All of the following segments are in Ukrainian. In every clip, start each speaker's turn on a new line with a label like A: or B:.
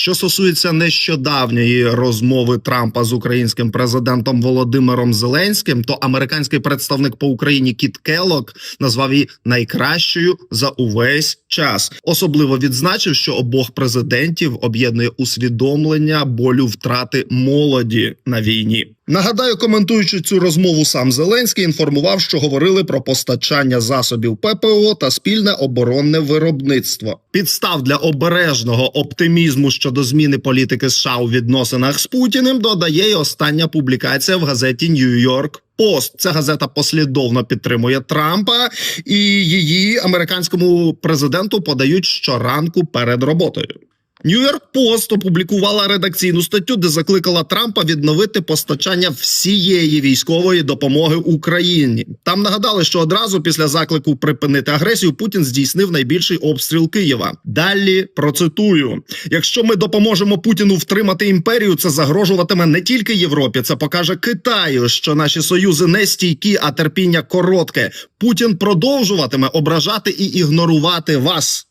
A: Що стосується нещодавньої розмови Трампа з українським президентом Володимиром Зеленським, то американський представник по Україні Кіт Келок назвав її найкращою за увесь час. Особливо відзначив, що обох президентів об'єднує усвідомлення болю втрати молоді на війні. Нагадаю, коментуючи цю розмову, сам Зеленський інформував, що говорили про постачання засобів ППО та спільне оборонне виробництво. Підстав для обережного оптимізму щодо зміни політики США у відносинах з Путіним додає й остання публікація в газеті Нью-Йорк. Пост ця газета послідовно підтримує Трампа, і її американському президенту подають щоранку перед роботою. Нью-Йорк Пост опублікувала редакційну статтю, де закликала Трампа відновити постачання всієї військової допомоги Україні. Там нагадали, що одразу після заклику припинити агресію Путін здійснив найбільший обстріл Києва. Далі процитую: якщо ми допоможемо Путіну втримати імперію, це загрожуватиме не тільки Європі, це покаже Китаю, що наші союзи не стійкі, а терпіння коротке. Путін продовжуватиме ображати і ігнорувати вас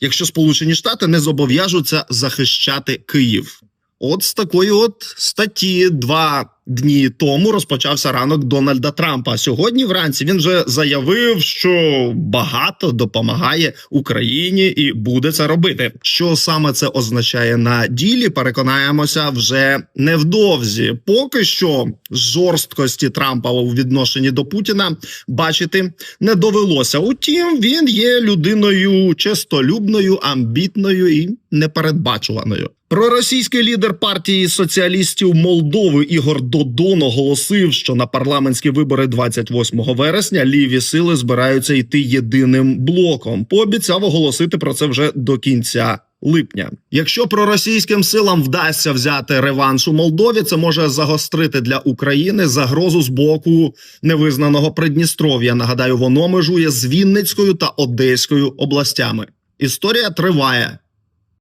A: якщо Сполучені Штати не зобов'яжуться захищати Київ. От з такої от статті два дні тому розпочався ранок Дональда Трампа. Сьогодні вранці він вже заявив, що багато допомагає Україні і буде це робити. Що саме це означає на ділі? Переконаємося вже невдовзі. Поки що жорсткості Трампа у відношенні до Путіна бачити не довелося. Утім, він є людиною честолюбною, амбітною і непередбачуваною. Проросійський лідер партії соціалістів Молдови Ігор Додон оголосив, що на парламентські вибори 28 вересня ліві сили збираються йти єдиним блоком. Пообіцяв оголосити про це вже до кінця. Липня, якщо проросійським силам вдасться взяти реванш у Молдові, це може загострити для України загрозу з боку невизнаного Придністров'я. Нагадаю, воно межує з Вінницькою та Одеською областями. Історія триває.